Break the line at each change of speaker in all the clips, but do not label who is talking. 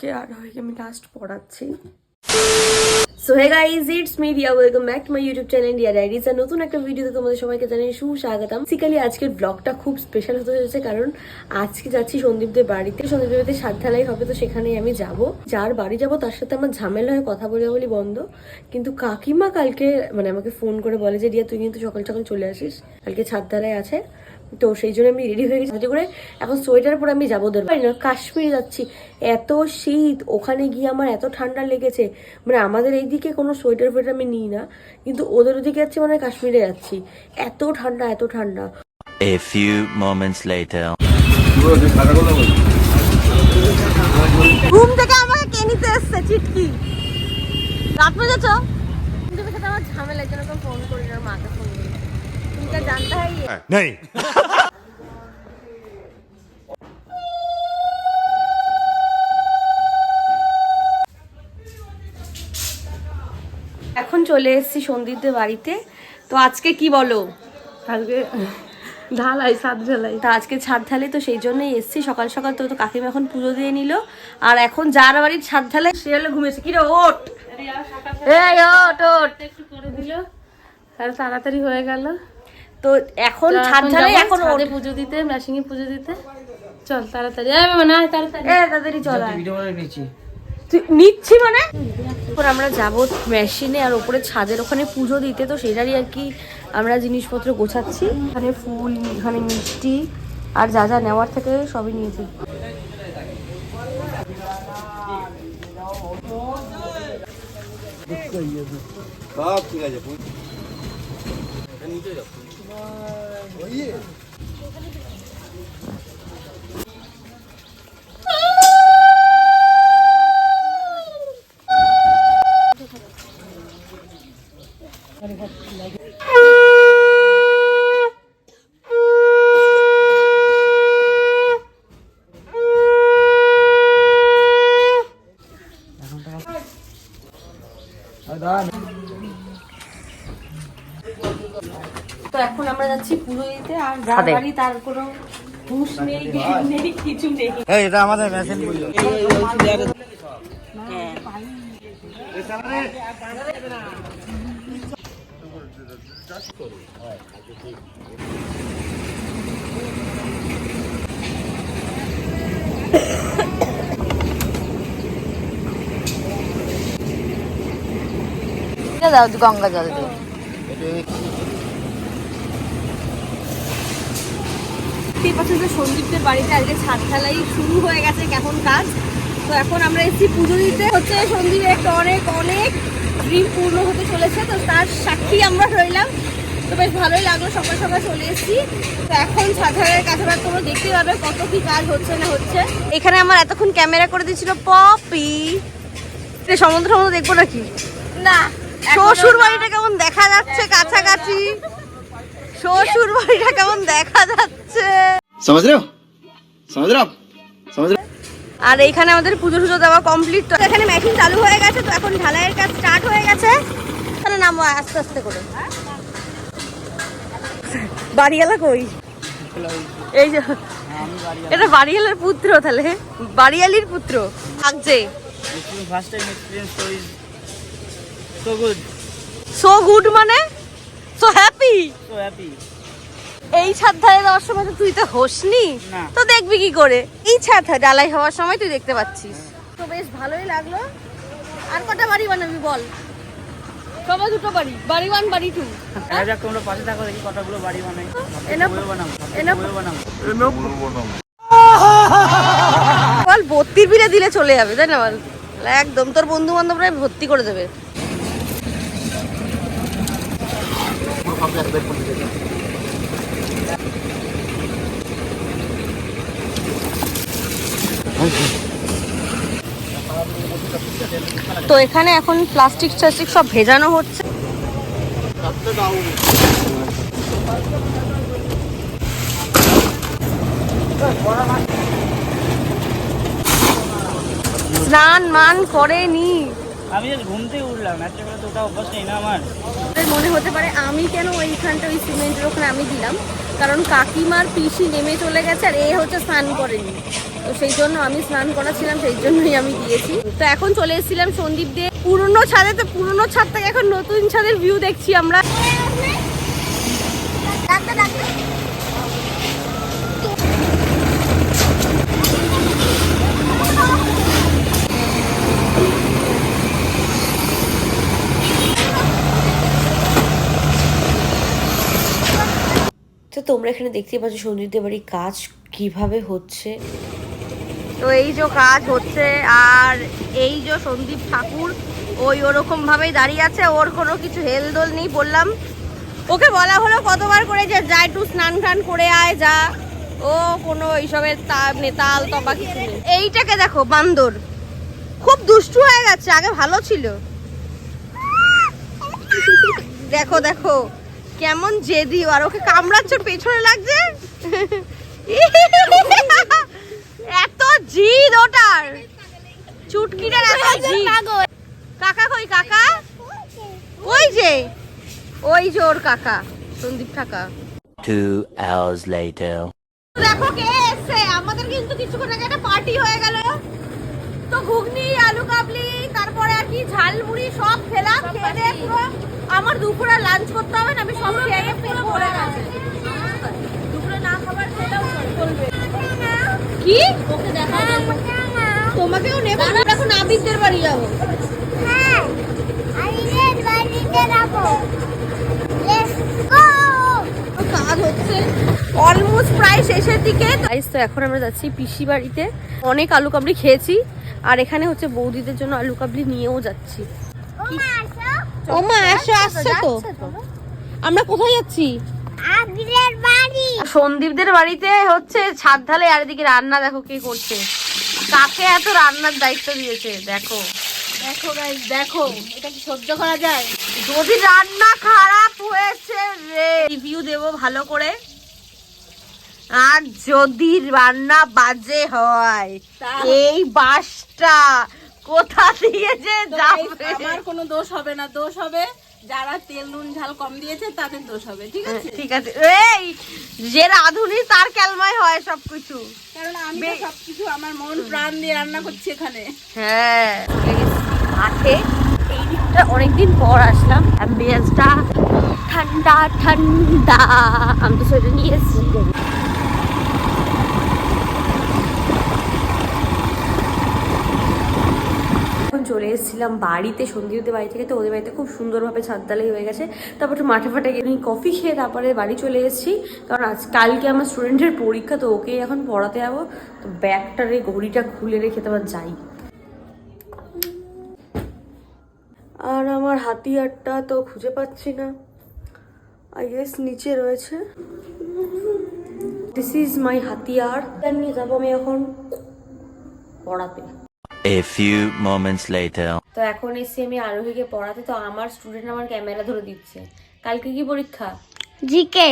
কে আর হয়ে আমি লাস্ট পড়াচ্ছি। So hey guys it's me Riya welcome back to my YouTube channel Riya diaries আর নতুন একটা ভিডিওতে তোমাদের সবাইকে জানাই সুস্বাগতম। সিকালি আজকের ব্লগটা খুব স্পেশাল হতে চলেছে কারণ আজকে যাচ্ছি সন্দীপদের বাড়িতে। সন্দীপদের বাড়িতে সাত ঢালাই হবে, তো সেখানেই আমি যাব। যার বাড়ি যাব, তার সাথে আমার ঝামেলা হয়ে কথা বলে বলি বন্ধ। কিন্তু কাকিমা কালকে মানে আমাকে ফোন করে বলে যে, রিয়া, তুই কিন্তু সকাল সকাল চলে আসিস। কালকে ছাদ ঢালাই আছে। তো সেই জন্য আমি রেডি হয়ে গেছি। করে এখন সোয়েটার পরে আমি যাব ওদের বাড়ি। না কাশ্মীর যাচ্ছি। এত শীত ওখানে গিয়ে আমার এত ঠান্ডা লেগেছে। মানে আমাদের এইদিকে কোনো সোয়েটার ফোয়েটার আমি নিই না। কিন্তু ওদের ওদিকে যাচ্ছি মানে কাশ্মীরে যাচ্ছি। এত ঠান্ডা এত ঠান্ডা।
A few moments later.
ঘুম থেকে আমাকে কে নিতে এসছে চিটকি? রাত মেজেছ আমার ঝামেলা জন্য ফোন করি না মাকে ফোন করি তুমি কা জানতে হয় ये?
नहीं
এখন চলে এসেছি সন্দীপদের বাড়িতে তো আজকে কি বলো
আজকে ঢালাই সাত ঢালাই
তা আজকে ছাদ ঢালে তো সেই জন্যই এসছি সকাল সকাল তো তো কাকিমা এখন পুজো দিয়ে নিল আর এখন যার বাড়ির ছাদ ঢালে সে হলো ঘুমিয়েছে কি রে ওট এই ওট ওট
একটু করে দিল আর তাড়াতাড়ি হয়ে গেল
তো এখন ছাদ ঢালে এখন
ছাদে পুজো দিতে মেশিং এ পুজো দিতে। চল তাড়াতাড়ি। এই মামা না তাড়াতাড়ি।
এ তাড়াতাড়ি চল আয়। তুই নিচ্ছি মানে? এরপর আমরা যাব মেশিনে আর ওপরে ছাদের ওখানে পুজো দিতে তো সেটারই আর কি আমরা জিনিসপত্র গোছাচ্ছি। এখানে ফুল এখানে মিষ্টি আর যা যা নেওয়ার থেকে সবই নিয়েছি। তো তার কোনো হুঁশ নেই নেই কিছু নেই।
দাও গঙ্গা জল দিয়ে
দেখতেই পাচ্ছেন যে সন্দীপদের বাড়িতে আজকে ছাদ ঢালাই শুরু হয়ে গেছে কেমন কাজ? তো এখন আমরা এসেছি পুজো দিতে। হচ্ছে সন্দীপের একটা অনেক অনেক ড্রিম পূর্ণ হতে চলেছে তো তার সাক্ষী আমরা রইলাম। তো বেশ ভালোই লাগল সকাল সকাল চলে এসেছি। তো এখন ঢালাইয়ের কাছাকাছি তোমরা দেখতে পাবে কত কি কাজ হচ্ছে না হচ্ছে। এখানে আমার এতক্ষণ ক্যামেরা করে দিয়েছিল পপি। সমুদ্র সমুদ্র দেখব নাকি? না শ্বশুর বাড়িটা কেমন দেখা যাচ্ছে কাছাকাছি? শ্বশুর বাড়িটা কেমন দেখা যাচ্ছে?
সমাজ সমাজ সমাজ
আর এইখানে আমাদের পুজো সুজো দেওয়া কমপ্লিট তো এখানে মেশিন চালু হয়ে গেছে তো এখন ঢালাইয়ের কাজ স্টার্ট হয়ে গেছে। এখানে নামো আস্তে আস্তে করে। বাড়িওয়ালা কই? এই যে এটা বাড়িওয়ালার পুত্র তাহলে। বাড়িয়ালির পুত্র? থাকছে।
First time experience so good so good
মানে? So happy
so happy.
এই ছাদ ধারে দেওয়ার সময় তো তুই তো হোসনি। তো দেখবি কি করে? এই ছাদ ডালাই হওয়ার সময় তুই দেখতে পাচ্ছিস। তো বেশ ভালোই লাগল। আর কটা বাড়ি বানাবি বল? সবাই দুটো বাড়ি। বাড়ি ওয়ান বাড়ি টু।
দেখা যাক তোমরা পাশে থাকো দেখি কতগুলো বাড়ি বানাই।
এনা
বানাবো
এনা
বানাবো।
বল ভর্তির বিলে দিলে চলে যাবে তাই না বল? একদম তোর বন্ধু বান্ধবরা ভর্তি করে দেবে। তো এখানে এখন প্লাস্টিক টাস্টিক সব ভেজানো হচ্ছে। স্নান মান করেনি।
আমি জাস্ট ঘুম থেকে উঠলাম একটা করে তো ওটা অভ্যাস নেই না আমার।
মনে হতে পারে আমি কেন ওইখানটা ওই সিমেন্টের ওখানে আমি দিলাম। কারণ কাকিমার পিসি নেমে চলে গেছে আর এ হচ্ছে স্নান করেনি। তো সেই জন্য আমি স্নান করাছিলাম, সেই জন্যই আমি দিয়েছি। তো এখন চলে এসেছিলাম সন্দীপ দিয়ে পুরনো ছাদে। তো পুরনো ছাদ থেকে এখন নতুন ছাদের ভিউ দেখছি আমরা। তো তোমরা এখানে দেখতেই পাচ্ছ সঞ্জিতের বাড়ির কাজ কীভাবে হচ্ছে। তো এই যে কাজ হচ্ছে, আর এই যে সন্দীপ ঠাকুর, ওই ওরকম ভাবেই দাঁড়িয়ে আছে, ওর কোনো কিছু হেলদোল নেই বললাম। ওকে বলা হলো কতবার করে যে যা একটু স্নান টান করে আয়, যা। ও কোনো এইসবের তা- মানে তাল তবা কিছু এইটাকে দেখো, বান্দর। খুব দুষ্টু হয়ে গেছে, আগে ভালো ছিল। দেখো দেখো। কেমন জেদি আর ওকে কামড়াচ্ছে পেছনে লাগছে? এত জিদ ওটার। চুটকিটার এত জিদ। কাকা কই কাকা? ওই যে। ওই যে ওর কাকা সন্দীপ কাকা।
Two hours later.
দেখো কে এসছে। আমাদের কিন্তু কিছুক্ষণ আগে একটা পার্টি হয়ে গেল। তো ঘুগনি আলু কাবলি তারপরে আর কি ঝালমুড়ি সব খেলাম খেয়ে দিয়ে পুরো আমার দুপুরে লাঞ্চ করতে হবে না আমি সব খেয়ে পেট ভরে গেছে। দুপুরে না খাবার খেলেও চলবে কি? ওকে দেখা। তোমাকেও নেব। এখন আবিদদের বাড়ি যাব। কাজ হচ্ছে। অলমোস্ট প্রায় শেষের দিকে। তো এখন আমরা যাচ্ছি পিসি বাড়িতে অনেক আলু কামড়ি খেয়েছি। আর এখানে হচ্ছে বৌদিদের জন্য আলু কাবলি নিয়েও যাচ্ছি। ও আসো। আসছে তো? আমরা কোথায় যাচ্ছি? সন্দীপদের বাড়িতে হচ্ছে ছাদ ঢালে আর এদিকে রান্না দেখো কে করছে। কাকে এত রান্নার দায়িত্ব দিয়েছে? দেখো।
দেখো গাইস দেখো এটা কি সহ্য করা যায়?
যদি রান্না খারাপ হয়েছে রে। রিভিউ দেবো ভালো করে। আর যদি রান্না বাজে হয় এই বাসটা কোথা দিয়ে যে যাবে?
আমার কোনো দোষ হবে না। দোষ হবে যারা তেল নুন ঝাল কম দিয়েছে তাদের দোষ হবে ঠিক আছে?
ঠিক আছে। এই যে রাঁধুনি তার ক্যালমাই হয় সবকিছু।
কারণ আমি তো সবকিছু আমার মন প্রাণ দিয়ে রান্না করছি এখানে।
হ্যাঁ। মাঠে এই দিকটা অনেকদিন পর আসলাম। অ্যাম্বিয়েন্সটা ঠান্ডা ঠান্ডা। আমি তো সেটা নিয়ে এসেছি এখন চলে এসেছিলাম বাড়িতে সন্দীপদের বাড়ি থেকে, তো ওদের বাড়িতে খুব সুন্দরভাবে ছাদ ঢালাই হয়ে গেছে। তারপর একটু মাঠে ফাটে গিয়ে কফি খেয়ে তারপরে বাড়ি চলে এসেছি। কারণ আজ, কালকে আমার স্টুডেন্টের পরীক্ষা, তো ওকে এখন পড়াতে যাব। তো ব্যাগটার এই ঘড়িটা খুলে রেখে তারপর যাই। আর আমার হাতিয়ারটা তো খুঁজে পাচ্ছি না। আই গেস নিচে রয়েছে। দিস ইজ মাই হাতিয়ার নিয়ে যাব আমি এখন পড়াতে।
A few moments later.
তো এখন এসছি আমি আরোহীকে পড়াতে তো আমার স্টুডেন্ট আমার ক্যামেরা ধরে দিচ্ছে। কালকে কি পরীক্ষা?
জিকে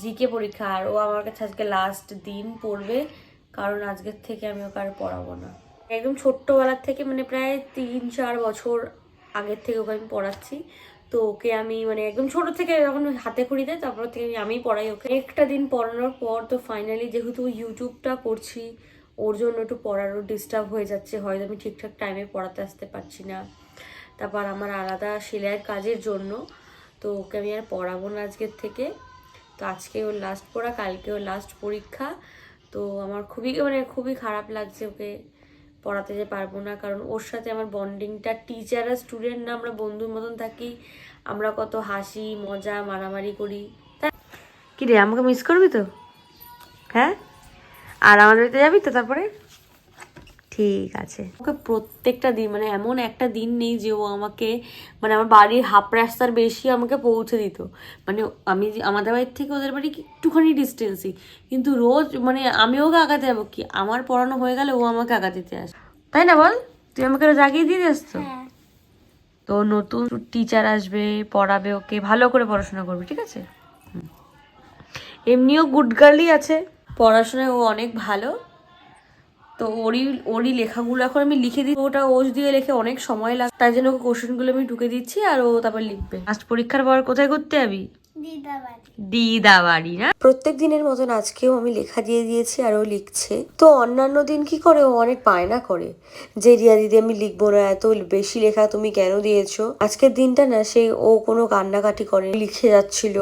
জিকে পরীক্ষা আর ও আমার কাছে আজকে লাস্ট দিন পড়বে কারণ আজকের থেকে আমি ওকে আর পড়াবো না। একদম ছোট্টবেলার থেকে মানে প্রায় তিন চার বছর আগের থেকে ওকে আমি পড়াচ্ছি। তো ওকে আমি মানে একদম ছোট থেকে যখন হাতে খড়ি দেয় তারপর থেকে আমি আমিই পড়াই ওকে। একটা দিন পড়ানোর পর তো ফাইনালি যেহেতু ইউটিউবটা করছি ওর জন্য একটু পড়ারও ডিস্টার্ব হয়ে যাচ্ছে, হয়তো আমি ঠিকঠাক টাইমে পড়াতে আসতে পারছি না। তারপর আমার আলাদা সেলাইয়ের কাজের জন্য, তো ওকে আমি আর পড়াবো না আজকের থেকে। তো আজকে ওর লাস্ট পড়া, কালকে ওর লাস্ট পরীক্ষা। তো আমার খুবই মানে খুবই খারাপ লাগছে ওকে পড়াতে যে পারব না, কারণ ওর সাথে আমার বন্ডিংটা টিচার আর স্টুডেন্ট না, আমরা বন্ধুর মতন থাকি। আমরা কত হাসি, মজা, মারামারি করি। কি রে, আমাকে মিস করবি তো? হ্যাঁ? আর আমাদের বাড়িতে যাবি তো তারপরে? ঠিক আছে। ওকে প্রত্যেকটা দিন মানে এমন একটা দিন নেই যে ও আমাকে মানে আমার বাড়ির হাফ রাস্তার বেশি আমাকে পৌঁছে দিত। মানে আমি আমাদের বাড়ির থেকে ওদের বাড়ি একটুখানি ডিস্টেন্সই কিন্তু রোজ মানে আমি ওকে আগাতে যাব কি? আমার পড়ানো হয়ে গেলে ও আমাকে আগাতে দিতে আসে তাই না বল? তুই আমাকে রোজ আগিয়ে দিয়ে দিস তো? তো নতুন টিচার আসবে পড়াবে ওকে ভালো করে পড়াশোনা করবে ঠিক আছে? এমনিও গুড গার্লই আছে। পড়াশোনায় ও অনেক ভালো। তো ওরই ওরই লেখাগুলো এখন আমি লিখে দিই। ওটা ওজ দিয়ে লেখে অনেক সময় লাগে তাই জন্য কোশ্চেনগুলো আমি ঢুকে দিচ্ছি আর ও তারপর লিখবে। আজ পরীক্ষার পর কোথায় করতে যাবি? দিদা বাড়ি না? প্রত্যেক দিনের মতন আজকেও আমি লেখা দিয়ে দিয়েছি আর ও লিখছে। তো অন্যান্য দিন কি করে? ও অনেক বায়না করে। যে রিয়া দিদি আমি লিখব না এত বেশি লেখা তুমি কেন দিয়েছ? আজকের দিনটা না সে ও কোনো কান্নাকাটি করে লিখে যাচ্ছিল।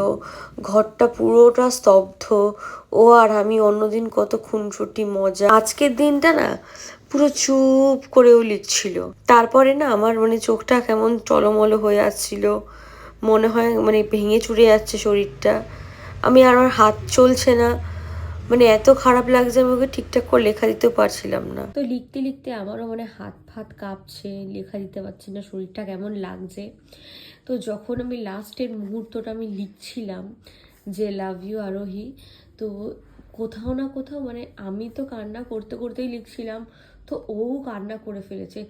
ঘরটা পুরোটা স্তব্ধ। ও আর আমি অন্যদিন কত খুনসুটি মজা। আজকের দিনটা না পুরো চুপ করেও লিখছিল। তারপরে না আমার মানে চোখটা কেমন টলমলো হয়ে আসছিল। মনে হয় মানে ভেঙে চুরে যাচ্ছে শরীরটা। আমি আর আমার হাত চলছে না। মানে এত খারাপ লাগছে আমি ওকে ঠিকঠাক করে লেখা দিতেও পারছিলাম না। তো লিখতে লিখতে আমারও মানে হাত ফাত কাঁপছে, লেখা দিতে পারছি না, শরীরটা কেমন লাগছে। তো যখন আমি লাস্টের মুহূর্তটা আমি লিখছিলাম যে লাভ ইউ আরোহী, তো কোথাও না কোথাও মানে আমি তো কান্না করতে করতেই লিখছিলাম, তো ও কান্না করে ফেলেছে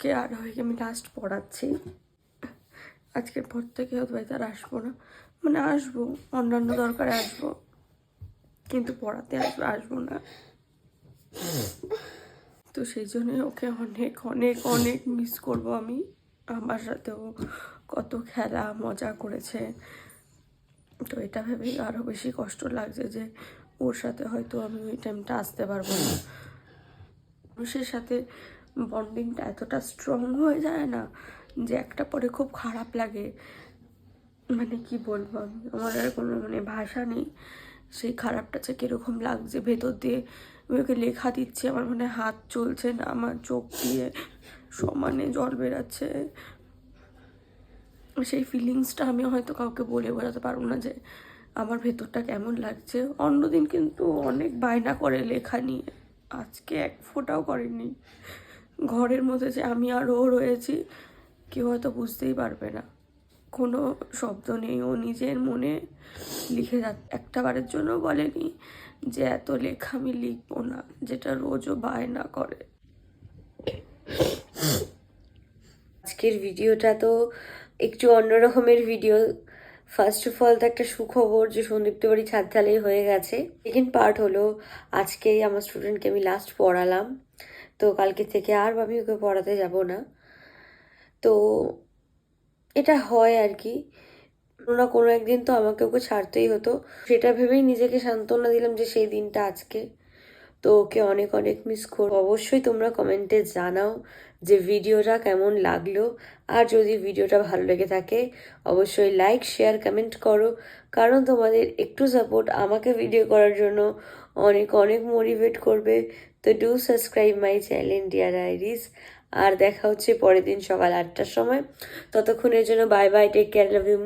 কে আর হয় আমি লাস্ট পড়াচ্ছি। আজকের পর থেকে হয়তো আর আসব না। মানে আসব, অন্যান্য দরকারে আসব। কিন্তু পড়াতে আসব আসব না। তো সেই জন্যই ওকে অনেক অনেক অনেক মিস করব আমি। আমার সাথেও কত খেলা, মজা করেছে। তো এটা ভেবেই আরও বেশি কষ্ট লাগছে যে ওর সাথে হয়তো আমি ওই টাইমটা আসতে পারব না। মানুষের সাথে বন্ডিংটা এতটা স্ট্রং হয়ে যায় না যে একটা পরে খুব খারাপ লাগে। মানে কি বলব আমি? আমার আর কোনো মানে ভাষা নেই। সেই খারাপটা যে কীরকম লাগছে, ভেতর দিয়ে আমি ওকে লেখা দিচ্ছি, আমার মানে হাত চলছে না, আমার চোখ দিয়ে সমানে জল বেরাচ্ছে। সেই ফিলিংসটা আমি হয়তো কাউকে বলে বোঝাতে পারব না যে আমার ভেতরটা কেমন লাগছে। অন্যদিন কিন্তু অনেক বায়না করে লেখা নিয়ে। আজকে এক ফোঁটাও করেনি। ঘরের মধ্যে যে আমি আর ও রয়েছি, কেউ হয়তো বুঝতেই পারবে না। কোনো শব্দ নেই। ও নিজের মনে লিখে যা একটা বারের জন্য বলেনি যে এত লেখা আমি লিখব না, যেটা রোজও বায়না করে। আজকের ভিডিওটা তো একটু অন্যরকমের ভিডিও। ফার্স্ট অফ অল তো একটা সুখবর যে সন্দীপ্ত বাড়ি ছাদ ঢালাই হয়ে গেছে। সেকেন্ড পার্ট হলো, আজকেই আমার স্টুডেন্টকে আমি লাস্ট পড়ালাম। তো কালকে থেকে আর আমি ওকে পড়াতে যাব না। তো এটা হয় আর কি। না কোনো একদিন তো আমাকে ওকে ছাড়তেই হতো। সেটা ভেবেই নিজেকে সান্ত্বনা দিলাম যে সেই দিনটা আজকে। তো ওকে অনেক অনেক মিস করব অবশ্যই তোমরা কমেন্টে জানাও। যে ভিডিওটা কেমন লাগল, আর যদি ভিডিওটা ভালো লেগে থাকে, অবশ্যই লাইক শেয়ার কমেন্ট করো। কারণ তোমাদের একটু সাপোর্ট আমাকে ভিডিও করার জন্য অনেক অনেক মোটিভেট করবে। তো do subscribe my channel India diaries আর দেখা হচ্ছে পরের দিন সকাল আটটার সময়। ততক্ষণের জন্য bye bye take care love
you